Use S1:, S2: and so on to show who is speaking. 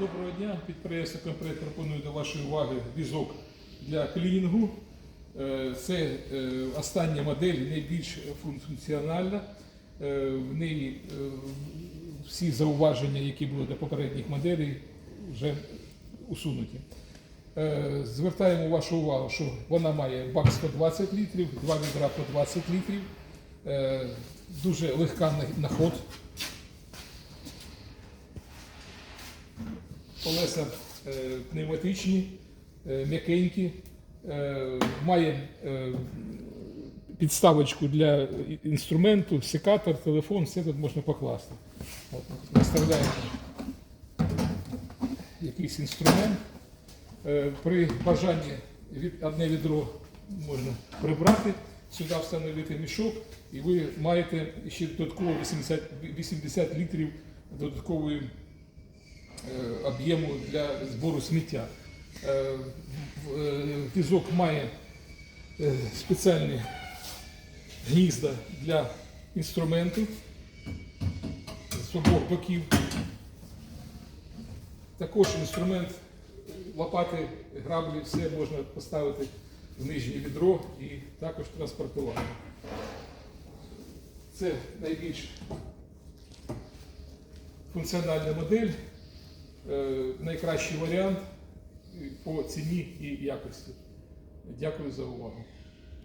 S1: Доброго дня. Підприємство Комплект пропонує до вашої уваги візок для клінінгу. Е, Це е, остання модель, найбільш функціональна. Е, В неї всі зауваження, які були до попередніх моделей, вже усунуті. Звертаємо вашу увагу, що вона має бак 120 літрів, два відра по 20 літрів, дуже легка на ход. Колеса е, пневматичні, е, м'якенькі, е, має підставочку для інструменту, секатор, телефон, все тут можна покласти. Наставляємо якийсь інструмент. При бажанні одне відро можна прибрати, сюди встановити мішок, і ви маєте ще додатково 80, 80 літрів додаткової об'єму для збору сміття. Е, е, Візок має е, спеціальні гнізда для інструменту з обох боків. Також інструмент лопати, граблі, все можна поставити в нижнє відро і також транспортувати. Це найбільш функціональна модель, е, найкращий варіант е, по ціні і якості. Дякую за увагу.